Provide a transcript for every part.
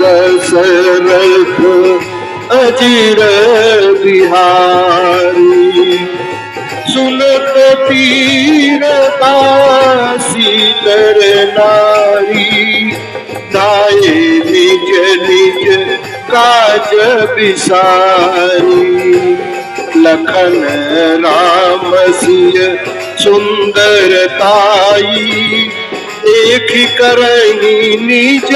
दशरथ अजीर बिहारी सुनत तीर दासी नर नारी नाये निज निज काज बिसारी, लखन राम सिय सुंदरताई देख करही निज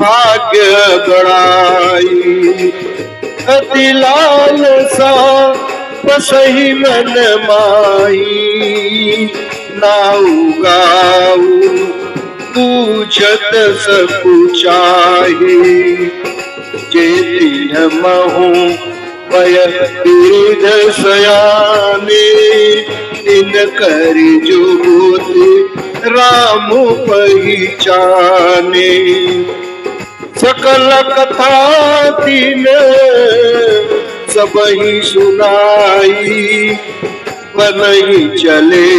भाग्य बड़ाई अति लाल सा बसही मन माई नाऊ पूछत सकुचाही जेति महू सयाने, दिन करि जुगुत राम पहिचाने। सकल कथा तीन सबही सुनाई। बनही चले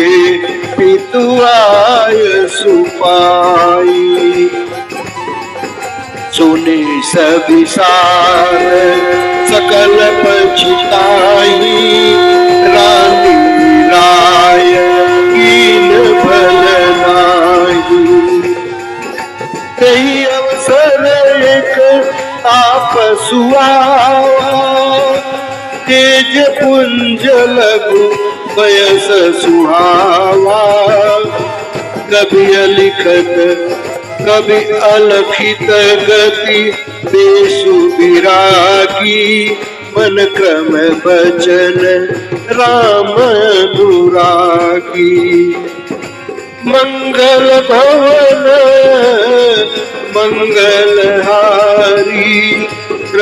पितुआय सुपाई। सुने सविसार सकल पछताई सुआवा तेज पुंज लघु बयस सुहावा। कभी अलिखत कभी अलखित गति बेसु विरागी मन क्रम बचन, राम अनुरागी। मंगल भवन, मंगल हारी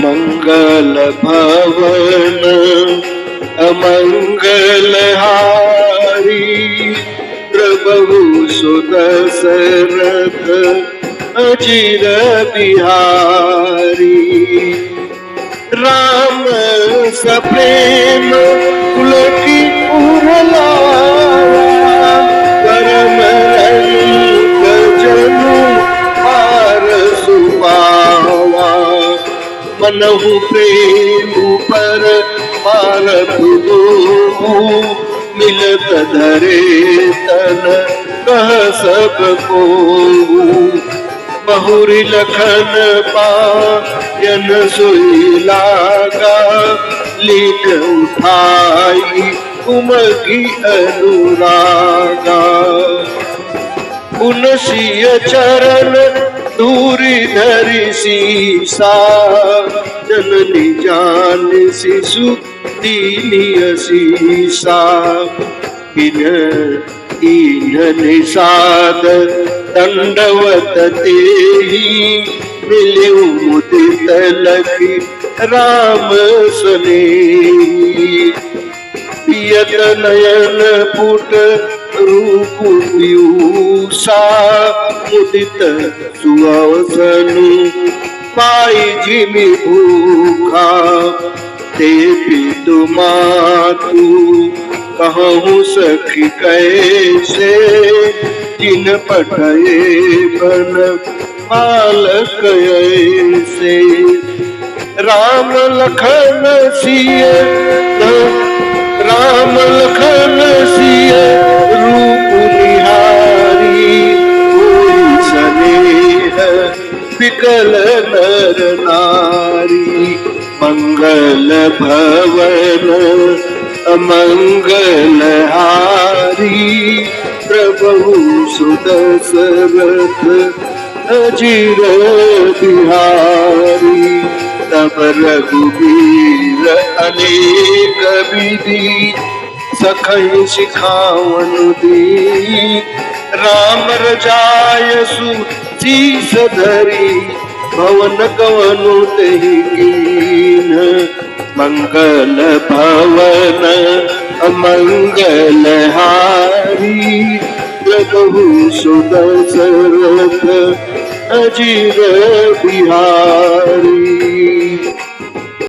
मंगल भवन अमंगल हारी प्रभु सुदशरथ अचिर बिहारी। राम सप्रेम पुलकी उरला मनहु प्रेम पर पारत मिलत धरे तन कह सबको बहुरी लखन पायन सोई लागा, लीन उठाई उमगी अनुरागा। उनसिय चरण धरि सीसा, जननी जान शिशु दीनिय सीसा इन इन दंडवत तेही मिल्यु मुदित लखी राम सने पियत नयन पुट रूप पीयूषा मुदित सुअवसनु, पाई जिमि भूखा, ते पितु मातु, कहूँ सखी कैसे, जिन पठये बन बालक ऐसे। राम लखन सिय राम लखन सिय विकल नर नारी मंगल भवन अमंगल हारी, प्रभु सुदशरथ अजीर बिहारी, तब रघुवीर अनेक विधि, सखई सिखावन दी, राम रजाय सु शीस धरी भवन कवनु कीन मंगल भवन अमंगल हारी प्रभु सुदशरथ अजीर बिहारी।